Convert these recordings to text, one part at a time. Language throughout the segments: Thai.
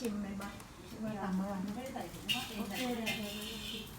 ชิมไหมบ้างว่าตามเมื่อวานไม่ได้ใส่ถุงว่าเองโอ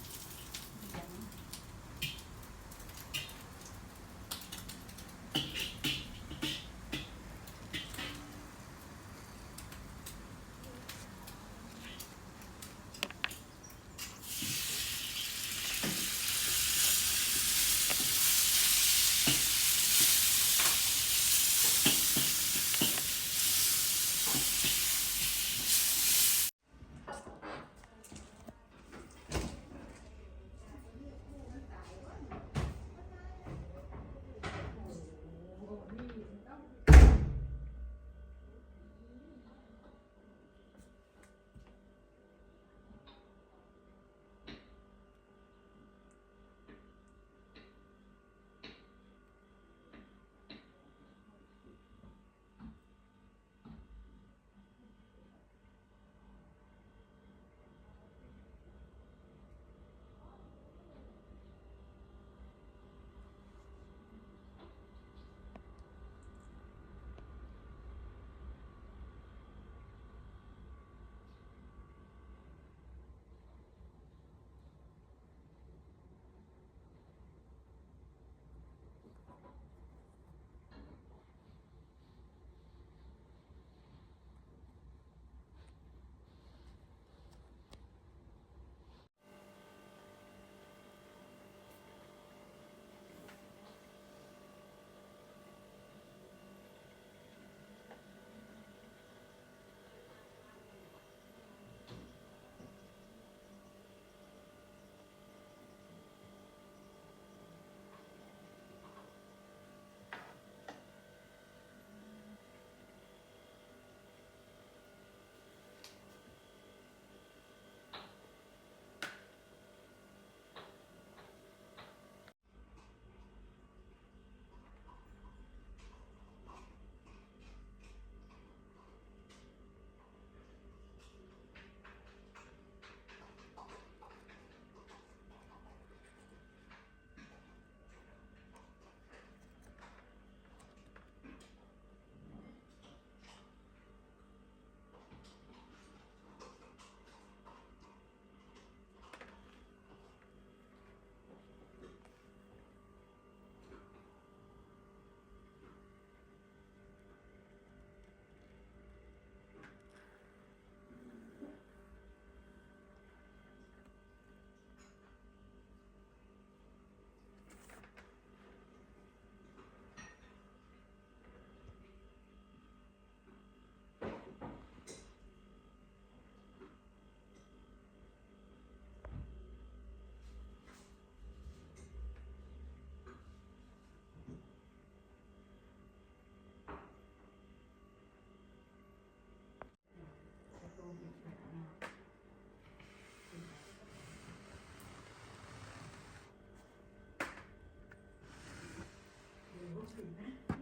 แต่เค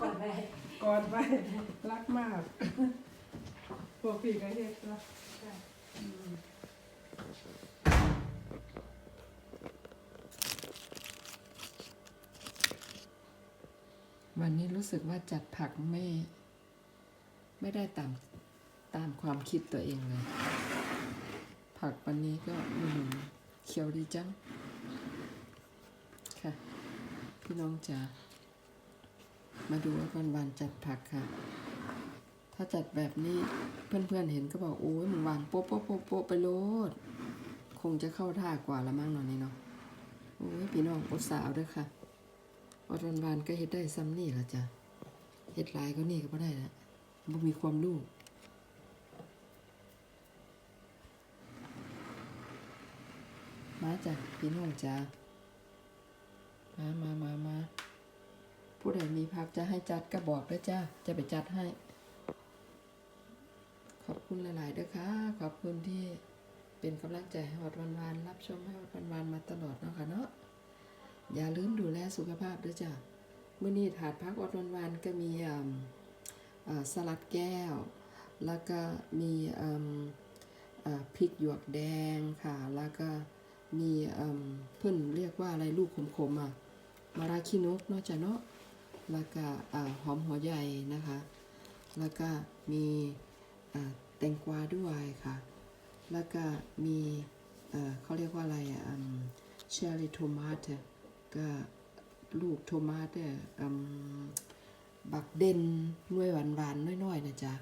กอนแรกอดไว้รักมากพวกพี่ก็เฮ็ดละวันนี้รู้สึกว่าจัดผักไม่ ไม่ได้ตามตามความคิดตัวเองเลย ผักวันนี้ก็อืมเขียวดีจัง ค่ะ พี่น้องจ๋า มาดูว่าวันวานจัดผักค่ะ ถ้าจัดแบบนี้เพื่อนๆเห็นก็บอกโอ้ยมึงวางโป๊ะโป๊ะโป๊ะโป๊ะไปโลด คงจะเข้าท่ากว่าละมั้งหน่อยนี่เนาะโอ้ยพี่น้องอดสาวด้วยค่ะอดวันวานก็เฮ็ดได้ซ้ำนี่ละจ้ะเฮ็ดลายก็นี่ก็บ่ได้ละบ่มีความรู้มาจ้ะพี่น้องจ้ามามามามา ผู้ใดมีพักจะให้จัดก็บอกด้วยจ้าจะไปจัดให้ ขอบคุณหลายๆด้อค่ะ ขอบคุณที่เป็นกำลังใจให้วัดวันวานรับชมให้วัดวันวานมาตลอดเนาะค่ะเนาะอย่าลืมดูแลสุขภาพด้วยจ้ะมื้อนี้ถาดพักวัดวันวานก็มีสลัดแก้ว แล้วก็มีพริกหยวกแดงค่ะ แล้วก็มีเพิ่อนเรียกว่าอะไรลูกขมๆอะมาราคินกเนาะจ้ะเนาะ แล้วก็หอมหัวใหญ่นะคะ แล้วก็มีแตงกวาด้วยค่ะ แล้วก็มีเขาเรียกว่าอะไรอะเชอร์รี่โทมาตก็ลูกโทมาตบักเด่นหน่วยหวานๆน้อยๆนะจ๊ะ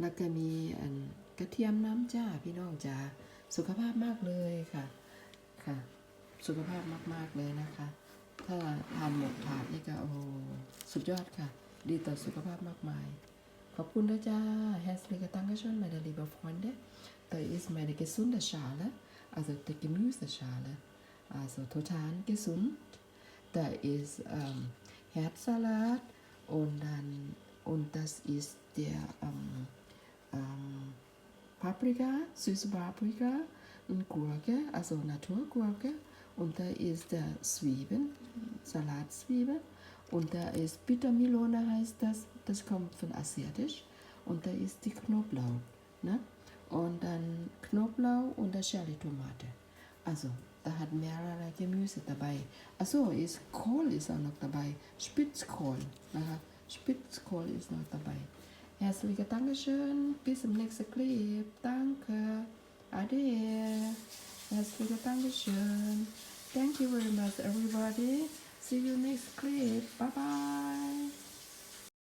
แล้วก็มีกระเทียมน้ำจ้าพี่น้องจ้าสุขภาพมากเลยค่ะค่ะ สุขภาพมากๆเลยนะคะ ถ้าทานหมดถาดนี่ก็โอ้โหสุดยอดค่ะ ดีต่อสุขภาพมากมาย ขอบคุณด้วยจ้า Herzliche Dankeschön meine liebe Freunde da ist meine gesunde Schale also die Gemüseschale also total gesund da ist ähm, Herzsalat und dann und das ist der ähm, ähm, Paprika, süße Paprika und Gurke, also Naturgurke. Und da ist der Zwiebeln, Salatzwiebel. Und da ist Bittermelone heißt das, das kommt von Asiatisch. Und da ist die Knoblauch. Ne? Und dann Knoblauch und der Cherry-Tomate. Also, da hat mehrere Gemüse dabei. Achso, ist Kohl ist auch noch dabei. Spitzkohl. Aha, Spitzkohl ist noch dabei. Herzliche Dankeschön. Bis zum nächsten Clip. Danke. Ade. Herzliche Dankeschön. Thank you very much, everybody. See you next clip. Bye bye.